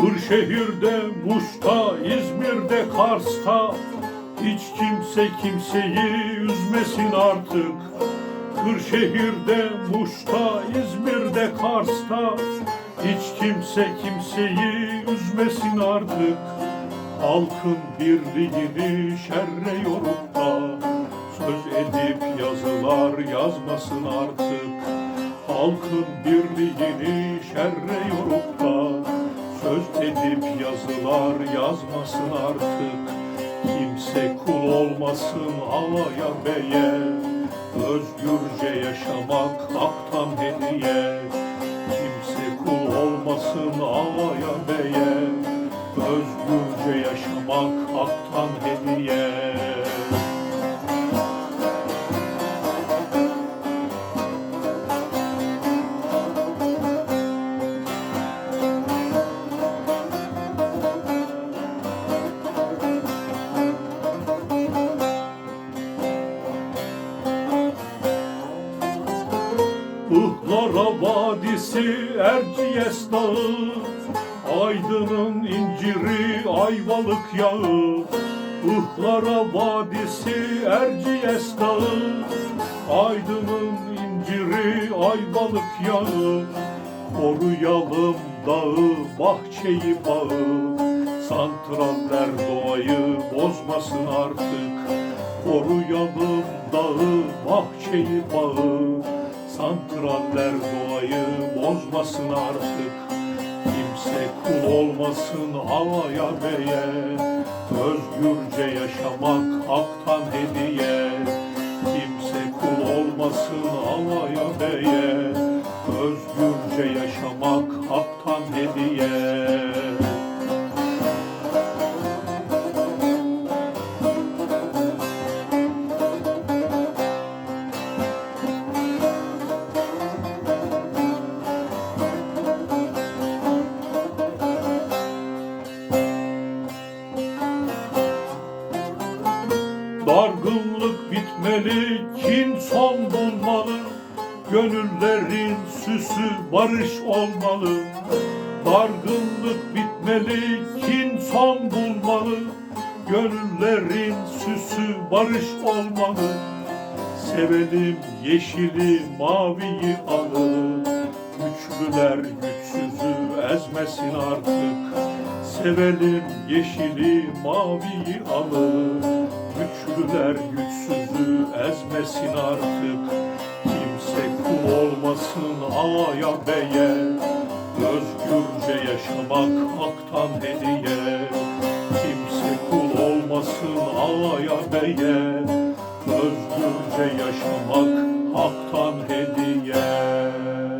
Kırşehir'de, Muş'ta, İzmir'de, Kars'ta. Hiç kimse kimseyi üzmesin artık. Kırşehir'de, Muş'ta, İzmir'de, Kars'ta. Hiç kimse kimseyi üzmesin artık. Halkın birliğini şerre yorup da Söz edip yazılar yazmasın artık. Halkın birliğini şerre yorup da Söz yazılar yazmasın artık. Kimse kul olmasın ağaya beye. Özgürce yaşamak haktan hediye. Kimse kul olmasın ağaya beye. Özgürce yaşamak haktan hediye Vadisi Erciyes Dağı Aydın'ın inciri Ayvalık yağı Ihlara Vadisi Erciyes Dağı Aydın'ın inciri Ayvalık yağı Koruyalım dağı, bahçeyi bağı Santraller doğayı bozmasın artık Koruyalım dağı, bahçeyi bağı Santraller doğayı bozmasın artık. Kimse kul olmasın havaya beye. Özgürce yaşamak haktan hediye. Kimse kul olmasın havaya beye. Özgürce yaşamak haktan hediye Dargınlık bitmeli, kin son bulmalı. Gönüllerin süsü barış olmalı. Dargınlık bitmeli, kin son bulmalı. Gönüllerin süsü barış olmalı. Sevelim yeşili, maviyi alı. Güçlüler güçsüzü ezmesin artık. Sevelim yeşili, maviyi alı. Güçlüler güçsüzü ezmesin artık. Kimse kul olmasın ağaya beye. Özgürce yaşamak haktan hediye. Kimse kul olmasın ağaya beye. Özgürce yaşamak haktan hediye.